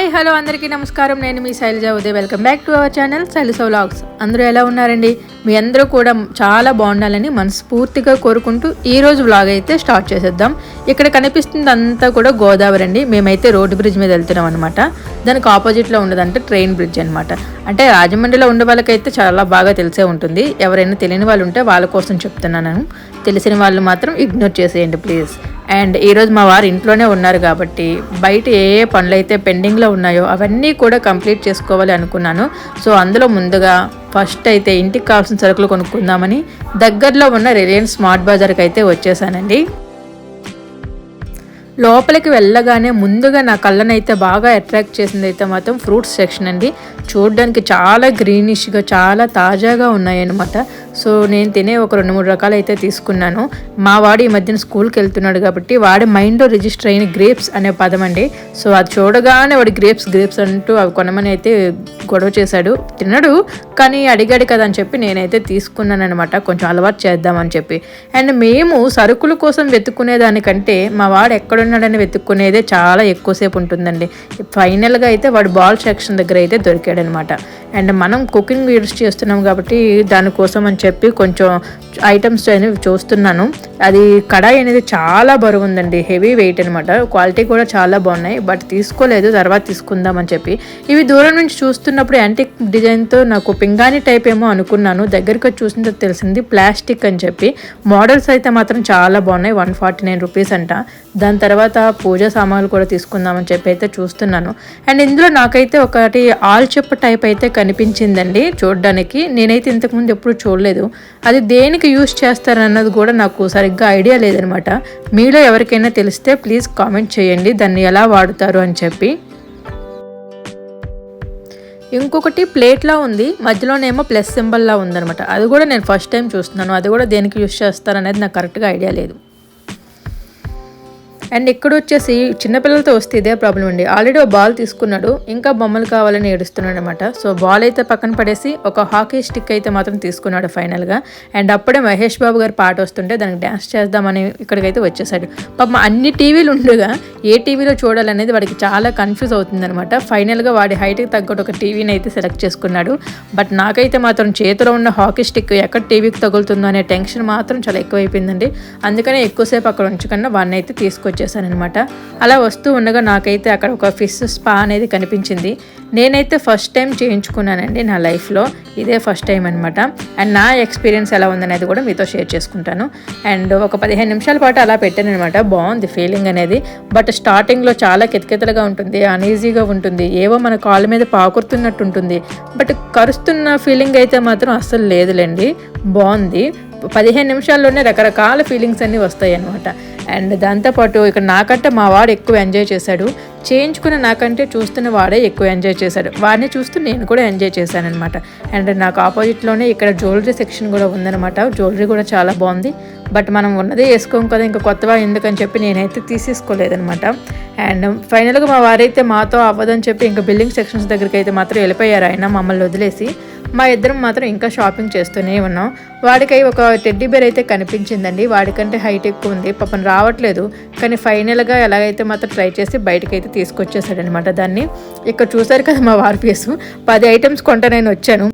Hi hello అందరికీ నమస్కారం. నేను మీ Shailaja Uday. Welcome back to our channel Shailaja vlogs. అందరూ ఎలా ఉన్నారండి? మీ అందరూ కూడా చాలా బాగుండాలని మనస్ఫూర్తిగా కోరుకుంటూ ఈ రోజు వ్లాగ్ అయితే స్టార్ట్ చేసేద్దాం. ఇక్కడ కనిపిస్తుంది అంతా కూడా గోదావరి అండి. మేమైతే రోడ్డు బ్రిడ్జ్ మీద వెళ్తున్నాం అనమాట దానికి ఆపోజిట్లో ఉండదంటే ట్రైన్ బ్రిడ్జ్ అనమాట అంటే రాజమండ్రిలో ఉండే వాళ్ళకైతే చాలా బాగా తెలిసే ఉంటుంది. ఎవరైనా తెలియని వాళ్ళు ఉంటే వాళ్ళ కోసం చెప్తున్నాను. తెలిసిన వాళ్ళు మాత్రం ఇగ్నోర్ చేసేయండి ప్లీజ్ అండ్ ఈరోజు మా వారు ఇంట్లోనే ఉన్నారు కాబట్టి బయట ఏ ఏ పనులు అయితే పెండింగ్లో ఉన్నాయో అవన్నీ కూడా కంప్లీట్ చేసుకోవాలి అనుకున్నాను. సో అందులో ముందుగా ఫస్ట్ అయితే ఇంటికి కావాల్సిన సరుకులు కొనుక్కుందామని దగ్గరలో ఉన్న రిలయన్స్ స్మార్ట్ బజార్కి అయితే వచ్చేసానండి. లోపలికి వెళ్ళగానే ముందుగా నా కళ్ళనైతే బాగా అట్రాక్ట్ చేసింది అయితే మాత్రం ఫ్రూట్స్ సెక్షన్ అండి. చూడడానికి చాలా గ్రీనిష్గా చాలా తాజాగా ఉన్నాయన్నమాట. సో నేను తినే ఒక రెండు మూడు రకాలు అయితే తీసుకున్నాను. మా వాడు ఈ మధ్యన స్కూల్కి వెళ్తున్నాడు కాబట్టి వాడి మైండ్లో రిజిస్టర్ అయిన గ్రేప్స్ అనే పదం అండి. సో అది చూడగానే వాడు గ్రేప్స్ గ్రేప్స్ అంటూ అవి కొనమని అయితే గొడవ చేశాడు. తిన్నాడు కానీ అడిగాడు కదా అని చెప్పి నేనైతే తీసుకున్నాను అనమాట కొంచెం అలవాటు చేద్దామని చెప్పి. అండ్ మేము సరుకుల కోసం వెతుక్కునే దానికంటే మా వాడు ఎక్కడున్నాడని వెతుక్కునేదే చాలా ఎక్కువసేపు ఉంటుందండి. ఫైనల్గా అయితే వాడు బాల్ సెక్షన్ దగ్గర అయితే దొరికాడనమాట అండ్ మనం కుకింగ్ యూస్ చేస్తున్నాం కాబట్టి దానికోసం అని చెప్పి కొంచెం ఐటమ్స్ అనేవి చూస్తున్నాను. అది కడాయి అనేది చాలా బరువు ఉందండి హెవీ వెయిట్ అనమాట క్వాలిటీ కూడా చాలా బాగున్నాయి. బట్ తీసుకోలేదు. తర్వాత తీసుకుందాం అని చెప్పి. ఇవి దూరం నుంచి చూస్తున్నప్పుడు యాంటిక్ డిజైన్తో నాకు పింగాణి టైప్ ఏమో అనుకున్నాను. దగ్గరికి వచ్చి చూసిన తెలిసింది ప్లాస్టిక్ అని చెప్పి. మోడల్స్ అయితే మాత్రం చాలా బాగున్నాయి. వన్ ఫార్టీ నైన్ రూపీస్ అంట. దాని తర్వాత పూజా సామాన్లు కూడా తీసుకుందామని చెప్పి అయితే చూస్తున్నాను. అండ్ ఇందులో నాకైతే ఒకటి ఆల్చెప్ప టైప్ అయితే కనిపించిందండి చూడడానికి. నేనైతే ఇంతకుముందు ఎప్పుడు చూడలేదు. అది దేనికి యూస్ చేస్తారన్నది కూడా నాకు సరిగ్గా ఐడియా లేదనమాట. మీలో ఎవరికైనా తెలిస్తే ప్లీజ్ కామెంట్ చేయండి. దాన్ని ఎలా వాడుతారు అని చెప్పి. ఇంకొకటి ప్లేట్లా ఉంది. మధ్యలోనేమో ప్లస్ సింబల్లా ఉందనమాట. అది కూడా నేను ఫస్ట్ టైం చూస్తున్నాను. అది కూడా దేనికి యూస్ చేస్తారనేది నాకు కరెక్ట్గా ఐడియా లేదు. అండ్ ఇక్కడ వచ్చేసి చిన్నపిల్లలతో వస్తే ఇదే ప్రాబ్లం అండి. ఆల్రెడీ ఒక బాల్ తీసుకున్నాడు. ఇంకా బొమ్మలు కావాలని ఏడుస్తున్నాడు అనమాట సో బాల్ అయితే పక్కన పడేసి ఒక హాకీ స్టిక్ అయితే మాత్రం తీసుకున్నాడు ఫైనల్గా అండ్ అప్పుడే మహేష్ బాబు గారు పాట వస్తుంటే దానికి డ్యాన్స్ చేద్దామని ఇక్కడికైతే వచ్చేసాడు. పాప అన్ని టీవీలు ఉండగా ఏ టీవీలో చూడాలనేది వాడికి చాలా కన్ఫ్యూజ్ అవుతుందనమాట ఫైనల్గా వాడి హైట్కి తగ్గట్టు ఒక టీవీని అయితే సెలెక్ట్ చేసుకున్నాడు. బట్ నాకైతే మాత్రం చేతిలో ఉన్న హాకీ స్టిక్ ఎక్కడ టీవీకి తగులుతుందో అనే టెన్షన్ మాత్రం చాలా ఎక్కువైపోయిందండి. అందుకనే ఎక్కువసేపు అక్కడ ఉంచకుండా వాడిని అయితే తీసుకొచ్చి వచ్చేసానమాట అలా వస్తూ ఉండగా నాకైతే అక్కడ ఒక ఫిష్ స్పా అనేది కనిపించింది. నేనైతే ఫస్ట్ టైం చేయించుకున్నానండి నా లైఫ్లో. ఇదే ఫస్ట్ టైం అనమాట అండ్ నా ఎక్స్పీరియన్స్ ఎలా ఉందనేది కూడా మీతో షేర్ చేసుకుంటాను. అండ్ ఒక పదిహేను నిమిషాల పాటు అలా పెట్టాను అనమాట బాగుంది ఫీలింగ్ అనేది. బట్ స్టార్టింగ్లో చాలా కితకితలుగా ఉంటుంది అన్ఈజీగా ఉంటుంది ఏవో మన కాళ్ళ మీద పాకురుతున్నట్టు ఉంటుంది బట్ కరుస్తున్న ఫీలింగ్ అయితే మాత్రం అస్సలు లేదులేండి. బాగుంది. పదిహేను నిమిషాల్లోనే రకరకాల ఫీలింగ్స్ అన్నీ వస్తాయి అనమాట అండ్ దాంతోపాటు ఇక్కడ నాకంటే మా వాడు ఎక్కువ ఎంజాయ్ చేశాడు. చేయించుకున్న నాకంటే చూస్తున్న వాడే ఎక్కువ ఎంజాయ్ చేశాడు. వాడిని చూస్తూ నేను కూడా ఎంజాయ్ చేశాను అనమాట అండ్ నాకు ఆపోజిట్లోనే ఇక్కడ జ్యువెలరీ సెక్షన్ కూడా ఉందన్నమాట. జ్యువెలరీ కూడా చాలా బాగుంది. బట్ మనం ఉన్నదే వేసుకోం కదా ఇంకా కొత్తవా ఎందుకని చెప్పి నేనైతే తీసేసుకోలేదనమాట అండ్ ఫైనల్గా మా వారైతే మాతో అవ్వదని చెప్పి ఇంకా బిల్డింగ్ సెక్షన్స్ దగ్గరికి అయితే మాత్రం వెళ్ళిపోయారు. ఆయన మమ్మల్ని వదిలేసి. మా ఇద్దరం మాత్రం ఇంకా షాపింగ్ చేస్తూనే ఉన్నాం. వాడికై ఒక టెడ్డీ బేర్ అయితే కనిపించిందండి. వాడికంటే హైట్ ఎక్కువ ఉంది. పాపం రావట్లేదు. కానీ ఫైనల్గా ఎలాగైతే మాత్రం ట్రై చేసి బయటకు అయితే తీసుకొచ్చేసాడనమాట దాన్ని. ఇక్కడ చూసారు కదా మా వారి ఫేసు పది ఐటమ్స్ కొంట నేను వచ్చాను.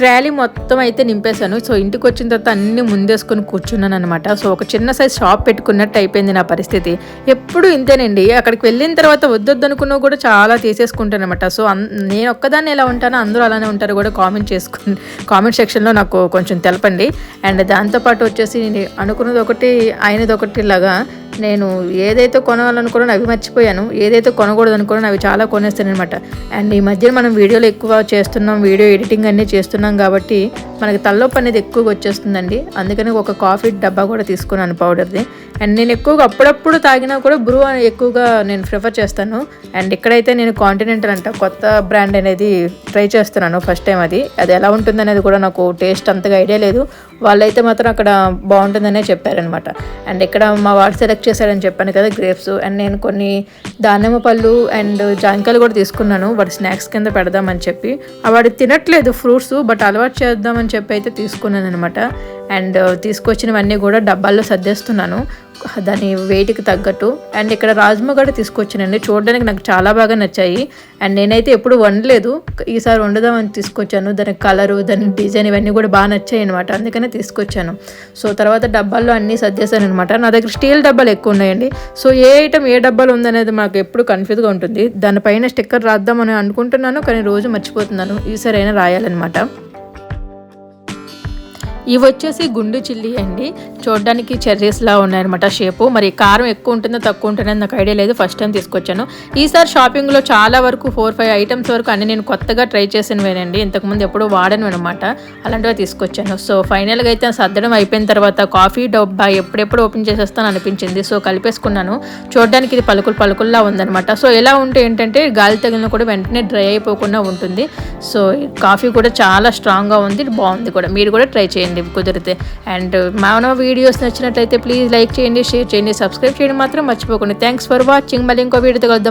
ట్రాలీ మొత్తం అయితే నింపేశాను. సో ఇంటికి వచ్చిన తర్వాత అన్ని ముందేసుకొని కూర్చున్నాను అనమాట సో ఒక చిన్న సైజ్ షాప్ పెట్టుకున్నట్టు అయిపోయింది నా పరిస్థితి. ఎప్పుడు ఇంతేనండి. అక్కడికి వెళ్ళిన తర్వాత వద్దొద్దు అనుకున్నా కూడా చాలా తీసేసుకుంటాను అనమాట సో నేను ఒక్కదాన్ని ఎలా ఉంటానో అందరూ అలానే ఉంటారు కూడా కామెంట్ చేసుకుని కామెంట్ సెక్షన్లో నాకు కొంచెం తెలపండి. అండ్ దాంతోపాటు వచ్చేసి అనుకున్నది ఒకటి అయినది ఒకటి లాగా నేను ఏదైతే కొనాలనుకున్నానో అవి మర్చిపోయాను. ఏదైతే కొనకూడదు అనుకున్నాను అవి చాలా కొనేస్తాను అనమాట అండ్ ఈ మధ్య మనం వీడియోలు ఎక్కువ చేస్తున్నాం వీడియో ఎడిటింగ్ అన్నీ చేస్తున్నాం కాబట్టి మనకి తలలోపు అనేది ఎక్కువగా వచ్చేస్తుందండి. అందుకని ఒక కాఫీ డబ్బా కూడా తీసుకున్నాను పౌడర్ది. అండ్ నేను ఎక్కువగా అప్పుడప్పుడు తాగినా కూడా బ్రూ ఎక్కువగా నేను ప్రిఫర్ చేస్తాను. అండ్ ఇక్కడైతే నేను కాంటినెంటల్ అంట కొత్త బ్రాండ్ అనేది ట్రై చేస్తున్నాను ఫస్ట్ టైం అది. అది ఎలా ఉంటుంది అనేది కూడా నాకు టేస్ట్ అంతగా ఐడియా లేదు. వాళ్ళైతే మాత్రం అక్కడ బాగుంటుందనే చెప్పారనమాట. అండ్ ఇక్కడ మా వాడు సెలెక్ట్ చేశారని చెప్పాను కదా గ్రేప్స్. అండ్ నేను కొన్ని దానిమ్మ పళ్ళు అండ్ జాంకాయలు కూడా తీసుకున్నాను. వాడి స్నాక్స్ కింద పెడదామని చెప్పి. వాడు తినట్లేదు ఫ్రూట్స్ బట్ అలవాటు చేద్దామని చెప్పి అయితే తీసుకున్నాను అనమాట అండ్ తీసుకొచ్చినవన్నీ కూడా డబ్బాల్లో సర్దేస్తున్నాను. దాని వెయిట్కి తగ్గట్టు. అండ్ ఇక్కడ రాజ్మా కూడా తీసుకొచ్చానండి. చూడడానికి నాకు చాలా బాగా నచ్చాయి. అండ్ నేనైతే ఎప్పుడు వండలేదు. ఈసారి వండుదామని తీసుకొచ్చాను. దాని కలరు దాని డిజైన్ ఇవన్నీ కూడా బాగా నచ్చాయి అనమాట అందుకనే తీసుకొచ్చాను. సో తర్వాత డబ్బాల్లో అన్నీ సర్దేశాను అనమాట నా దగ్గర స్టీల్ డబ్బాలు ఎక్కువ ఉన్నాయండి. సో ఏ ఐటమ్ ఏ డబ్బాలు ఉందనేది మాకు ఎప్పుడు కన్ఫ్యూజ్గా ఉంటుంది. దానిపైన స్టిక్కర్ రాద్దామని అనుకుంటున్నాను కానీ రోజు మర్చిపోతున్నాను. ఈసారి అయినా రాయాలన్నమాట. ఇవి వచ్చేసి గుండు చిల్లీ అండి. చూడడానికి చెర్రీస్లా ఉన్నాయన్నమాట షేపు. మరి కారం ఎక్కువ ఉంటుందో తక్కువ ఉంటుందో నాకు ఐడియా లేదు. ఫస్ట్ టైం తీసుకొచ్చాను. ఈసారి షాపింగ్లో చాలా వరకు ఫోర్ ఫైవ్ ఐటమ్స్ వరకు అన్ని నేను కొత్తగా ట్రై చేసినవేనండి. ఇంతకుముందు ఎప్పుడూ వాడను అనమాట అలాంటివి తీసుకొచ్చాను. సో ఫైనల్గా అయితే సర్దడం అయిపోయిన తర్వాత కాఫీ డబ్బా ఎప్పుడెప్పుడు ఓపెన్ చేసేస్తాను అనిపించింది. సో కలిపేసుకున్నాను. చూడడానికి ఇది పలుకులు పలుకుల్లా ఉందనమాట సో ఎలా ఉంటే ఏంటంటే గాలి తగిలిన కూడా వెంటనే డ్రై అయిపోకుండా ఉంటుంది. సో కాఫీ కూడా చాలా స్ట్రాంగ్గా ఉంది. బాగుంది కూడా. మీరు కూడా ట్రై చేయండి. కుదిరితే. అండ్ మన వీడియోస్ నచ్చినట్లయితే ప్లీజ్ లైక్ చేయండి షేర్ చేయండి సబ్స్క్రైబ్ చేయడం మాత్రం మర్చిపోకండి. థ్యాంక్స్ ఫర్ వాచింగ్ మళ్ళీ ఇంకో వీడియోతో కలుద్దాం.